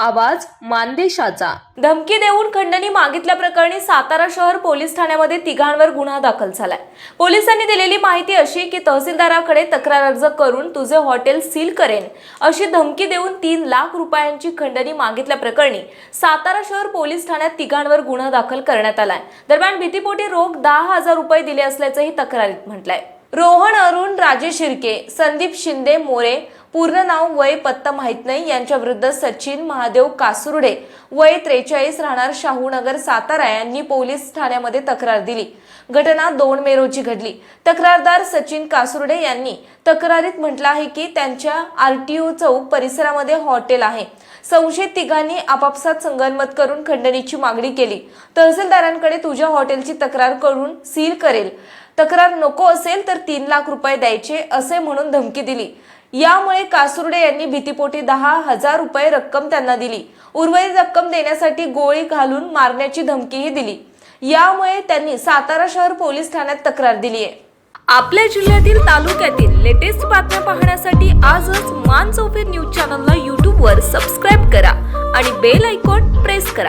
आवाज मानदेशाचा. धमकी देऊन खंडणी मागितल्याप्रकरणी सातारा शहर पोलीस ठाण्यामध्ये तिघांवर गुन्हा दाखल झालाय. पोलिसांनी दिलेली माहिती अशी की तहसीलदाराकडे तक्रार अर्ज करून तुझे हॉटेल सील करेन. अशी धमकी देऊन तीन लाख रुपयांची खंडणी मागितल्याप्रकरणी सातारा शहर पोलीस ठाण्यात तिघांवर गुन्हा दाखल करण्यात आलाय. दरम्यान भीतीपोटी रोख दहा हजार रुपये दिले असल्याचंही तक्रारीत म्हटलंय. रोहन अरुण राजेश शिर्के संदीप शिंदे मोरे पूर्ण नाव वय पत्ता माहीत नाही. यांच्याविरुद्ध सचिन महादेव कासुर्डे वय त्रेचाळीस राहणार शाहूनगर सातारा यांनी पोलीस ठाण्यामध्ये तक्रार दिली. घटना दोन मे रोजी घडली. तक्रारदार सचिन कासुर्डे यांनी तक्रारीत म्हटलं आहे की त्यांच्या आरटीओ चौक परिसरामध्ये हॉटेल आहे. संशयित तिघांनी आपापसात संगनमत करून खंडणीची मागणी केली. तहसीलदारांकडे तुझ्या हॉटेलची तक्रार करून सील करेल. तक्रार नको असेल तर तीन लाख रुपये द्यायचे असे म्हणून धमकी दिली. यामुळे कासुर्डे यांनी भीतीपोटी दहा हजार रुपये रक्कम त्यांना दिली. उर्वरित रक्कम देण्यासाठी गोळी घालून मारण्याची धमकीही दिली. यामुळे त्यांनी सातारा शहर पोलीस ठाण्यात तक्रार दिली आहे आपल्या जिल्ह्यातील तालुक्यातील लेटेस्ट बातम्या पाहण्यासाठी आजच मान चौफेर न्यूज चॅनलला यूट्यूबवर सबस्क्राईब करा आणि बेल आयकॉन प्रेस करा.